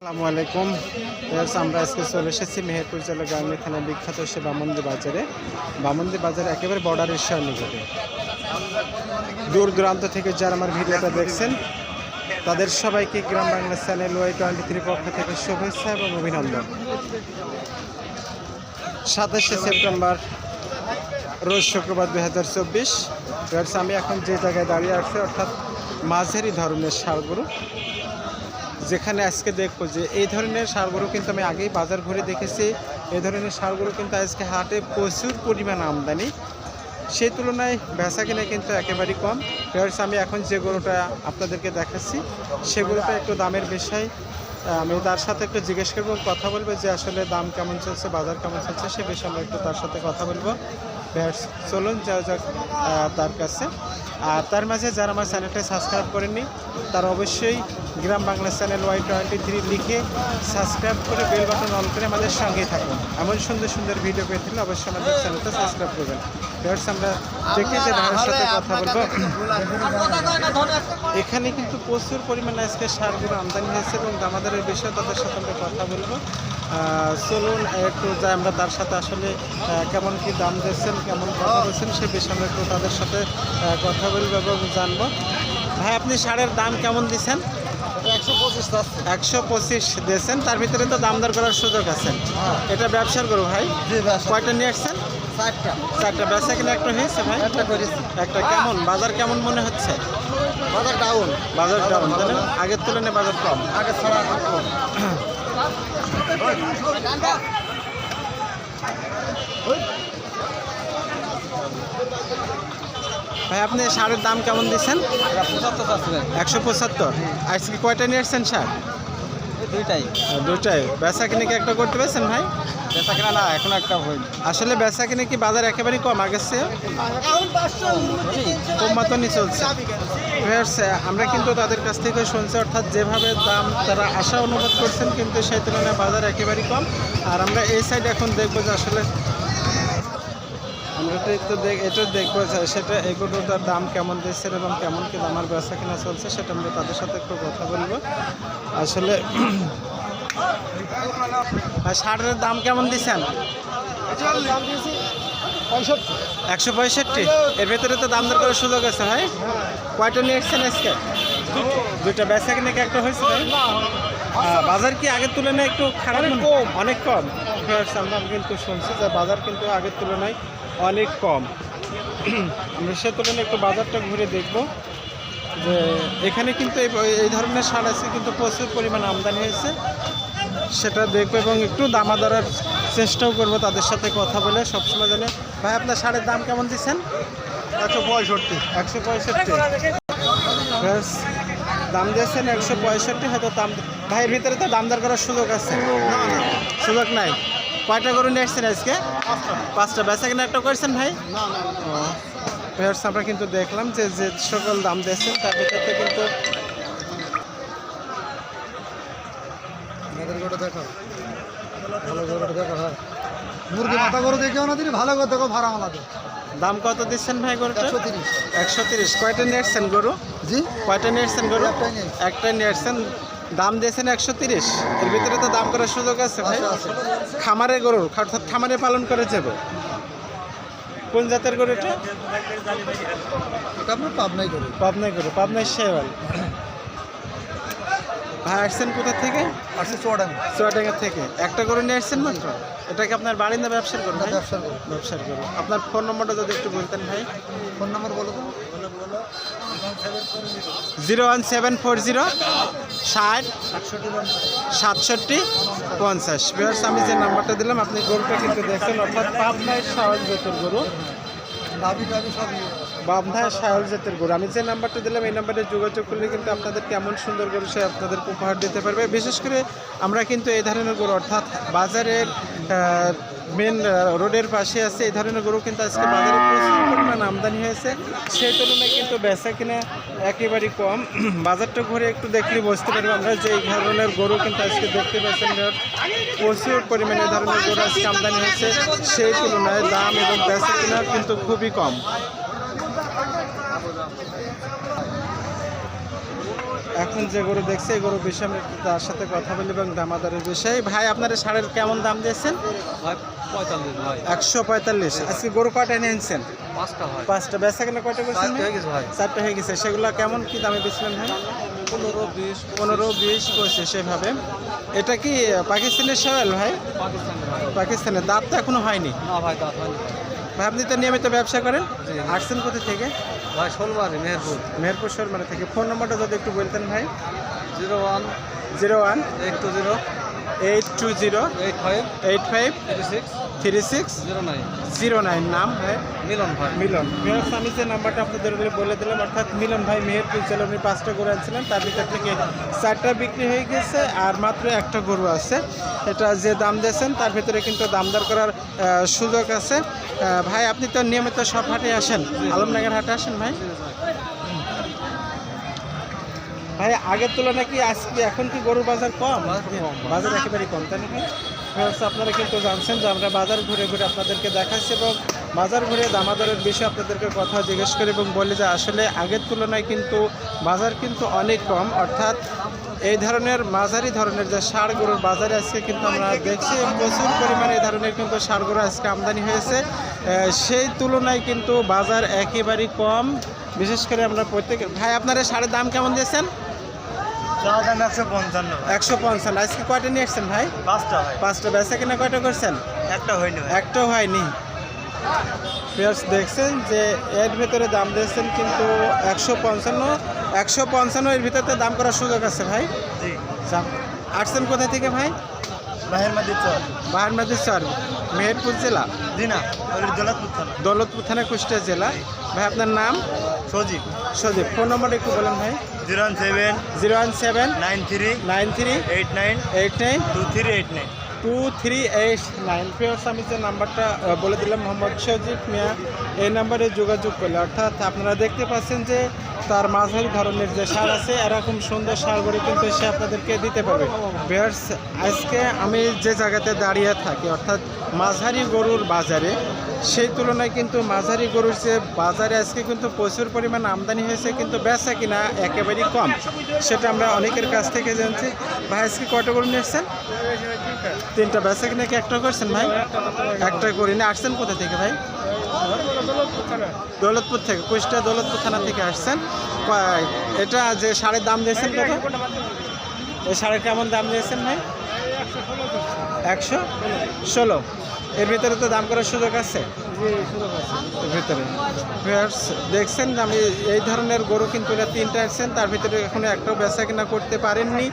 আসসালামু আলাইকুম। আমরা আজকে চলে এসেছি মেহেরপুর জেলা গ্রামীণ থানা বিখ্যাত সে বামন্দি বাজারে। বামন্দি বাজারে একেবারে সহ নিকটে দূর দূরান্ত থেকে যারা আমার ভিডিওটা দেখছেন, তাদের সবাইকে Gram Bangla channel Y twenty three পক্ষ থেকে শুভেচ্ছা এবং অভিনন্দন। সাতাশে সেপ্টেম্বর, রোজ শুক্রবার দুই হাজার চব্বিশ। আমি এখন যে জায়গায় দাঁড়িয়ে আছি, অর্থাৎ মাঝেরই ধরনের সারগরু যেখানে আজকে দেখব যে এই ধরনের সারগুলো কিন্তু আমি আগেই বাজার ঘুরে দেখেছি। এই ধরনের সারগুলো কিন্তু আজকে হাটে প্রচুর পরিমাণ আমদানি। সেই তুলনায় বেচা কিনে কিন্তু একেবারেই কম। আমি এখন যে গরুটা আপনাদেরকে দেখাচ্ছি, সেগুলোটা একটু দামের বিষয়। আমি তার সাথে একটু জিজ্ঞেস করব কথা বলব যে আসলে দাম কেমন চলছে বাজার কেমন চলছে সে বিষয়ে আমরা একটু তার সাথে কথা বলব ফেয়ার্স চলুন যাওয়া যাক তার কাছে আর তার মাঝে যারা আমার চ্যানেলটা সাবস্ক্রাইব করেননি তারা অবশ্যই Gram Bangla channel Y twenty three লিখে সাবস্ক্রাইব করে বেল বাটন অন করে আমাদের সঙ্গেই থাকুন এমন সুন্দর সুন্দর ভিডিও পেয়ে থাকলে অবশ্যই আমাদের চ্যানেলটা সাবস্ক্রাইব করবেন ফেয়ার্স আমরা দেখে যে ভাইয়ের সাথে কথা বলব এখানে কিন্তু প্রচুর পরিমাণে আজকে সারগুলো আমদানি হয়েছে এবং দামাদারের বিষয়ে তাদের সাথে আমরা কথা বলব। চলুন একটু যাই আমরা তার সাথে আসলে কেমন কি দাম দিচ্ছেন কেমন কথা বলছেন সে বিষয়ে আমরা একটু তাদের সাথে কথা বলব এবং জানব। ভাই আপনি সারের দাম কেমন দিচ্ছেন একশো পঁচিশ দিয়েছেন তার ভিতরে তো দাম দর করার সুযোগ আছে। এটা ব্যবসার করো ভাই? কয়টা নিয়ে আসছেন? চারটা। চারটা। ব্যবসা কিনা একটা হয়েছে ভাই? একটা কেমন? বাজার কেমন মনে হচ্ছে? বাজার ডাউন বাজার ডাউন না? আগের তুলনায় বাজার কম। আগে ছাড়া কম। ভাই আপনি সারের দাম কেমন দিচ্ছেন? একশো পঁচাত্তর। আজকে কয়টা নিয়ে আসছেন সার? দুইটাই। দুটাই বেচা কিনে কি একটা করতে পেরেছেন ভাই? বেচা কিনা না এখন একটা হইল আসলে বেচা কিনে কি বাজার একেবারেই কম আগের চেয়ে? কম মতনই চলছে। Viewers, আমরা কিন্তু তাদের কাছ থেকে শুনছি, অর্থাৎ যেভাবে দাম তারা আশা অনুভব করছেন, কিন্তু সেই তুলনায় বাজার একেবারেই কম। আর আমরা এই সাইডে এখন দেখব যে আসলে আমরা তো একটু দেখ এটা দেখব সেটা এগুলোটার দাম কেমন দিচ্ছেন এবং কেমন কি দামার বেচা কিনা চলছে, সেটা আমরা তাদের সাথে একটু কথা বলব। আসলে সারের দাম কেমন দিচ্ছেন? একশো পঁয়ষট্টি? এর ভেতরে তো দাম দর করার সুযোগ আছে ভাই। কয়টা নিয়ে এসছেন আজকে? দুইটা বেচা কিনে একটা হয়েছে ভাই? বাজার কি আগের তুলনায় একটু খারাপ কম। অনেক কম? আমরা কিন্তু শুনছি যে বাজার কিন্তু আগের তুলনায় অনেক কম। আমরা সে তুলনায় একটু বাজারটা ঘুরে দেখব যে এখানে কিন্তু এই ধরনের সার আছে কিন্তু প্রচুর পরিমাণ আমদানি হয়েছে। সেটা দেখব এবং একটু দামা ধরার চেষ্টাও করব তাদের সাথে কথা বলে সবসময় জানে। ভাই আপনার সারের দাম কেমন দিচ্ছেন? একশো পঁয়ষট্টি। একশো পঁয়ষট্টি? দাম দিয়েছেন একশো পঁয়ষট্টি হয়তো দাম ভাইয়ের ভিতরে তো দাম দর করার সুযোগ আছে। সুযোগ নাই। কয়টা গরু নিয়ে আসছেন আজকে? পাঁচটা। বেচা কিনা একটা করেছেন ভাই? না আমরা কিন্তু দেখলাম যে যে সকল দাম দিয়েছেন তার ভিতরে কিন্তু দেখো ভালো গরুটা দেখো হ্যাঁ। মুরগি মাথা গরু দেখেও না দিদি ভালো করে দেখো ভাড়া আমাদের দাম কত দিচ্ছেন ভাই গরুটা একশো তিরিশ। একশো তিরিশ। কয়টা নিয়ে আসছেন গরু? জি? কয়টা নিয়ে আসছেন গরু? একটাই নিয়ে আসছেন। দাম দিয়েছেন একশো তিরিশ। এর ভিতরে তো দাম করার সুযোগ আছে ভাই। খামারে গরু অর্থাৎ খামারে পালন করে যাবে। কোন জাতের গরু এটা? পাবনাই গরু। পাবনায় গরু পাবনায় শেওয়াল। ভাই আসছেন কোথা থেকে? আসছে চুয়াডাঙ্গা। চুয়াডাঙ্গা থেকে। একটা গরু নিয়ে আসছেন মাত্র? এটা কি আপনার বাড়ির না ব্যবসার ভাই? ব্যবসার গরু। ব্যবসার গরু। আপনার ফোন নম্বরটা যদি একটু বলতেন ভাই। ফোন নম্বর বলো তো। Zero one seven four zero ষাট সাতষট্টি পঞ্চাশ। বিহার্স আমি যে নাম্বারটা দিলাম আপনি গরুটা কিন্তু দেখছেন অর্থাৎ পাবনায় জাতের গরু। নাভি টাভি সব পাবনায় সাহস জাতের গরু। আমি যে নাম্বারটা দিলাম, এই নাম্বারে যোগাযোগ করলে কিন্তু আপনাদের কেমন সুন্দর গরু সে আপনাদেরকে উপহার দিতে পারবে। বিশেষ করে আমরা কিন্তু এই ধরনের গরু, অর্থাৎ বাজারের মেন রোডের পাশে আছে, এই ধরনের গরু কিন্তু আজকে বাজারে প্রচুর পরিমাণ আমদানি হয়েছে। সেই তুলনায় কিন্তু বেচা কিনা একেবারেই কম। বাজারটা ঘুরে একটু দেখলে বুঝতে পারব আমরা যে এই ধরনের গরু কিন্তু আজকে দেখতে পাচ্ছেন প্রচুর পরিমাণে ধরনের গরু আজকে আমদানি হয়েছে। সেই তুলনায় দাম এবং বেচা কিনা কিন্তু খুবই কম। এখন যে গরু দেখছে এই গরু বিষয়ে আমরা তার সাথে কথা বলি এবং দামাদারের বিষয়ে। ভাই আপনার সারের কেমন দাম দিয়েছেন? একশো পঁয়তাল্লিশ। আজকে গরু কয়টা নিয়েছেন পাঁচটা বেচা কেনা কয়টা করছেন? চারটা হয়ে গেছে সেগুলো কেমন কি দামে বেচলেন ভাই? পনেরো বিশ পনেরো বিশ পঁচিশ সেভাবে এটা কি পাকিস্তানের সোয়েল ভাই? পাকিস্তানের দাঁত তো এখনও হয়নি? ভাই আপনি তো নিয়মিত ব্যবসা করেন। আসছেন কোথা থেকে? ভাই ষোলবারে মেহেরপুর। মেহেরপুর মানে থেকে। ফোন নম্বরটা যদি একটু বলতেন ভাই। Zero one zero one eight two zero eight two zero eight five eight five three six three six zero nine. Zero nine. নাম ভাই? মিলন ভাই। মিলন। ভিউয়ার্স, আমি যে নাম্বারটা আপনাদের বলে দিলাম অর্থাৎ মিলন ভাই মেহেরপুর জেলা উনি পাঁচটা গরু আনছিলেন তার ভিতর থেকে চারটা বিক্রি হয়ে গেছে আর মাত্র একটা গরু আছে। এটা যে দাম দিয়েছেন তার ভিতরে কিন্তু দামদার করার সুযোগ আছে। ভাই আপনি তো নিয়মিত সব হাটে আসেন। আলমনগর হাটে আসেন ভাই? ভাই আগের তুলনায় কি আজকে এখন কি গরুর বাজার কম? বাজার কম, বাজার একেবারে কম তাই না ভাই ভিউয়ার্স, আপনারা কিন্তু জানছেন যে আমরা বাজার ঘুরে ঘুরে আপনাদেরকে দেখাচ্ছি এবং বাজার ঘুরে দামাদরের বিষয়ে আপনাদেরকে কথা জিজ্ঞেস করি এবং বলি যে আসলে আগের তুলনায় কিন্তু বাজার কিন্তু অনেক কম অর্থাৎ এই ধরনের মাঝারি ধরনের যে সার গরুর বাজারে আজকে কিন্তু আমরা দেখছি প্রচুর পরিমাণে এই ধরনের কিন্তু সার গরু আজকে আমদানি হয়েছে। সেই তুলনায় কিন্তু বাজার একেবারেই কম বিশেষ করে আমরা প্রত্যেক ভাই আপনারা সারের দাম কেমন দিয়েছেন? একশো পঞ্চান্ন একশো পঞ্চান্ন। আজকে কয়টা নিয়ে আসছেন ভাই? পাঁচটা ভাই। পাঁচটা বেচা কিনা কয়টা করছেন? একটা হয়নি একটাও হয়নি। পেয়ার্স দেখছেন যে এর ভিতরে দাম দিয়েছেন কিন্তু একশো পঞ্চান্ন। একশো পঞ্চান্ন এর ভিতরে দাম করার সুযোগ আছে ভাই। জি। আসছেন কোথা থেকে ভাই? বাহারমাদি স্যার মেহেরপুর জেলা? জি না ওই দৌলতপুর থানা। দৌলতপুর থানা কুষ্টিয়া জেলা। ভাই আপনার নাম? সজীব। সজীব। ফোন নম্বর একটু বলেন ভাই। Zero one seven zero one seven nine three nine three eight nine eight nine two three eight nine. Two three eight nine. ফিওর্স আমি যে নাম্বারটা বলে দিলাম মোহাম্মদ সজিব মিয়া এই নাম্বারে যোগাযোগ করলে। অর্থাৎ আপনারা দেখতে পাচ্ছেন যে তার মাঝারি ধরনের যে সার আছে, এরকম সুন্দর সারগুলি কিন্তু সে আপনাদেরকে দিতে পারবে। ভিওর্স আজকে আমি যে জায়গাতে দাঁড়িয়ে থাকি, অর্থাৎ মাঝারি গরুর বাজারে, সেই তুলনায় কিন্তু মাঝারি গরুর যে বাজারে আজকে কিন্তু প্রচুর পরিমাণ আমদানি হয়েছে, কিন্তু বেচা কিনা একেবারেই কম। সেটা আমরা অনেকের কাছ থেকে জানছি। ভাই, আজকে কত গরু নিয়েছেন তিনটা। বেচা কিনা কি একটা করছেন ভাই? একটা করি না আসছেন কোথা থেকে ভাই? দৌলতপুর থেকে কুষ্টিয়া দৌলতপুর থানা থেকে আসছেন। এটা যে শাড়ির দাম দিয়েছেন কত? এই শাড়ির কেমন দাম দিয়েছেন ভাই? একশো ষোলো। এর ভিতরে তো দাম করার সুযোগ আছে? ভিতরে। দেখছেন যে আমি এই ধরনের গরু কিন্তু এটা তিনটা আসছেন তার ভিতরে এখনও একটাও বেচা কিনা করতে পারেননি।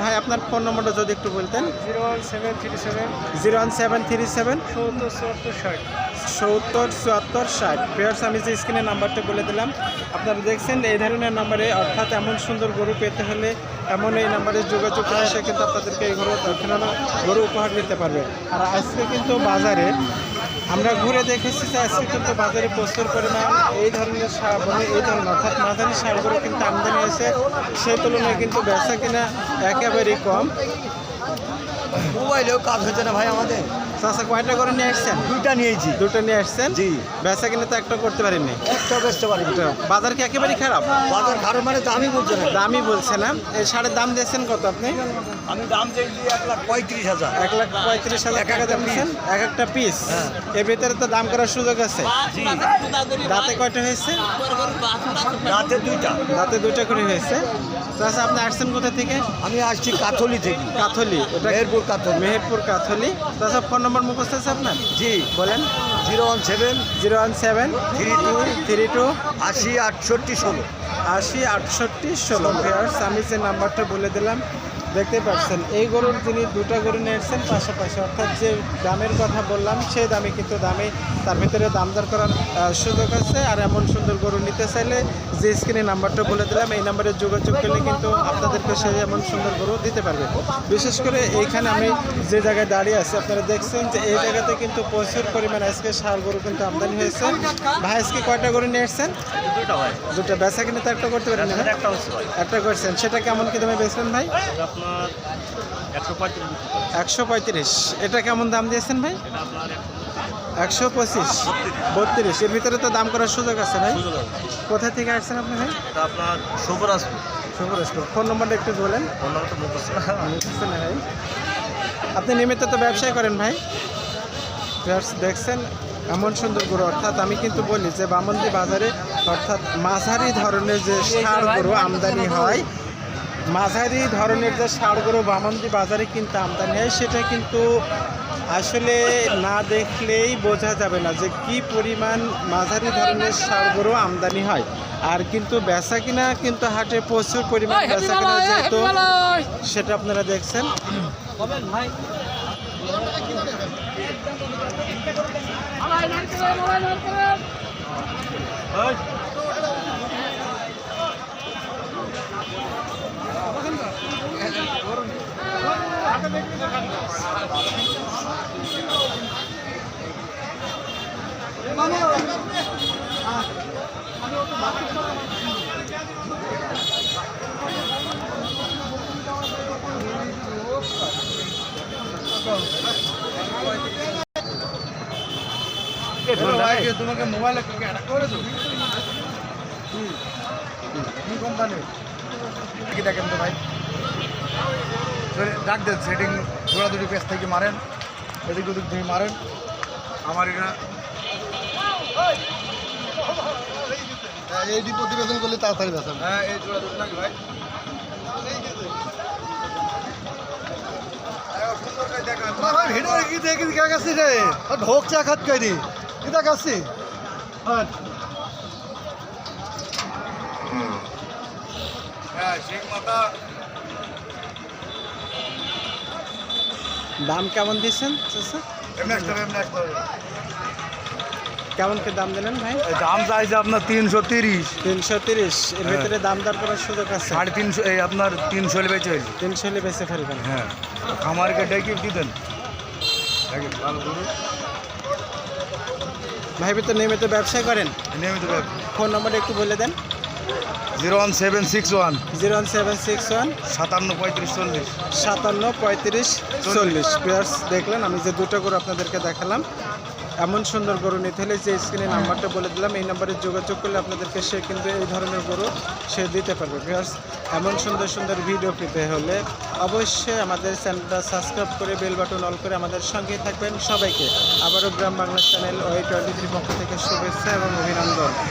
ভাই আপনার ফোন নম্বরটা যদি একটু বলতেন। Zero one seven three seven. Zero one seven three seven. সত্তর চুয়াত্তর ষাট। সত্তর, চুয়াত্তর, ষাট। পেয়ার্স আমি যে স্ক্রিনে নাম্বারটা বলে দিলাম, আপনারা দেখছেন এই ধরনের নাম্বারে অর্থাৎ এমন সুন্দর গরু পেতে হলে এমন এই নাম্বারে যোগাযোগ করে সে কিন্তু আপনাদেরকে এই গরু দেখানো গরু উপহার দিতে পারবে। আর আজকে কিন্তু বাজারে, আমরা ঘুরে দেখেছি যে আজকে কিন্তু বাজারে প্রচুর পরিমাণ এই ধরনের মানে এই ধরনের, অর্থাৎ মাঝারি সারগুলো কিন্তু আমদানি হয়েছে। সেই তুলনায় কিন্তু ব্যবসা কিনা একেবারেই কম। মোবাইলেও কাজ হচ্ছে না ভাই আমাদের। চাষা কয়টা করে নিয়ে আসছেন? দুইটা নিয়েছি। দুটো নিয়ে আসছেন? জি। বেচা কিনা তো একটা করতে পারেননি একটা বেচতে পারি বাজার কি একেবারেই খারাপ? বাজার খারাপ মানে দামই বলছে না। দামই বলছে না। এই সারের দাম দিয়েছেন কত আপনি? আমি দাম চাইছি এক লাখ পঁয়ত্রিশ হাজার। এক লাখ পঁয়ত্রিশ হাজার এক টাকা দাম দিয়েছেন? এক একটা পিস হ্যাঁ। এর ভিতরে তো দাম করার সুযোগ আছে। দাঁতে কয়টা হয়েছে? রাতে দুইটা। দাঁতে দুইটা করে হয়েছে। তাছাড়া আপনি আসছেন কোথা থেকে? আমি আসছি কাথলি থেকে। কাথলি ওটা মেহেরপুর কাথলি। মেহেরপুর কাথলি। তাছাড়া ফোন নম্বর মুখস্থ আছে আপনার? জি বলেন। Zero one seven zero one seven three two three two আশি আটষট্টি ষোলো। আশি আটষট্টি ষোলো। আমি যে নাম্বারটা বলে দিলাম দেখতে পাচ্ছেন এই গরুর তিনি দুটো গরু নিয়েছেন পাশাপাশি অর্থাৎ যে দামের কথা বললাম সেই দামে কিন্তু দামে তার ভিতরে দামদার করার সুযোগ আছে। আর এমন সুন্দর গরু নিতে চাইলে যে স্ক্রিনে নাম্বারটা বলে দিলাম এই নাম্বারে যোগাযোগ করলে কিন্তু আপনাদেরকে সেই এমন সুন্দর গরু দিতে পারবে। বিশেষ করে এইখানে আমি যে জায়গায় দাঁড়িয়ে আছি আপনারা দেখছেন যে এই জায়গাতে কিন্তু প্রচুর পরিমাণে আজকে সার গরু কিন্তু আমদানি হয়েছে। ভাই আজকে কয়টা গরু নিয়ে এসছেন? দুটো বেচা কিনে তো একটা করতে পারেন একটা একটা করছেন। সেটা কেমন কি দামে বেচলেন ভাই? আপনার একশো পঁয়ত্রিশ একশো পঁয়ত্রিশ। এটা কেমন দাম দিয়েছেন ভাই? একশো পঁচিশ। বত্রিশ। এর ভিতরে তো দাম করার সুযোগ আছে ভাই। কোথা থেকে আসছেন আপনি ভাই? এটা আপনার শুভরাজ সুপার ফোন নম্বরটা একটু বলেন। মুখস্থ না ভাই। আপনি নিয়মিত তো ব্যবসায় করেন ভাই। দেখছেন? এমন সুন্দর গরু। অর্থাৎ আমি কিন্তু বলি যে বামন্দি বাজারে অর্থাৎ মাঝারি ধরনের যে সার গরু আমদানি হয় মাঝারি ধরনের যে সারগুলো গরু বামন্দি বাজারে কিন্তু আমদানি হয় সেটা কিন্তু আসলে না দেখলেই বোঝা যাবে না যে কি পরিমাণ মাঝারি ধরনের সারগুলো আমদানি হয়। আর কিন্তু বেচা কিনা কিন্তু হাটে প্রচুর পরিমাণ বেচা কিনা যেহেতু সেটা আপনারা দেখছেন। তোমাকে মোবাইলে করে কি কোম্পানি কি দেখেন তো ভাই ডাক দেন সেটিং জোড়া দুটি পেজ থেকে মারেন এদিক ওদিক থেকে মারেন আমার এটা এই প্রতিবেদন করলে তাড়াতাড়ি বেসান হ্যাঁ এই জোড়া দুটো নাকি ভাই ঢোক চা খাত করি কি শেখ মাতা দাম কেমন দিচ্ছেন কেমন কি দাম দিলেন ভাই? দাম চাইছে আপনার তিনশো তিরিশ। তিনশো তিরিশ। এর হ্যাঁ। ভিতরে দাম দর করার সুযোগ আছে? সাড়ে তিনশো এই আপনার তিনশো বেচে হয়েছে তিনশো হলে বেঁচে ফেলবেন। হ্যাঁ। খামারকে ডেকে দিতেন। ভালো ভাই তো নিয়মিত ব্যবসা করেন? নিয়মিত ফোন নম্বরটা একটু বলে দেন। Zero one seven six one. Zero one seven six one. সাতান্ন পঁয়ত্রিশ চল্লিশ। সাতান্ন পঁয়ত্রিশ চল্লিশ। প্লেয়ার্স দেখলেন আমি যে দুটো করে আপনাদেরকে দেখালাম এমন সুন্দর গরু নিতে হলে যে স্ক্রিনে নাম্বারটা বলে দিলাম, এই নাম্বারে যোগাযোগ করলে আপনাদেরকে সে কিন্তু এই ধরনের গরু সে দিতে পারবে। বিকজ এমন সুন্দর সুন্দর ভিডিও পেতে হলে অবশ্যই আমাদের চ্যানেলটা সাবস্ক্রাইব করে বেল বাটন অল করে আমাদের সঙ্গে থাকবেন। সবাইকে আবারও Gram Bangla channel Y twenty three পক্ষ থেকে শুভেচ্ছা এবং অভিনন্দন।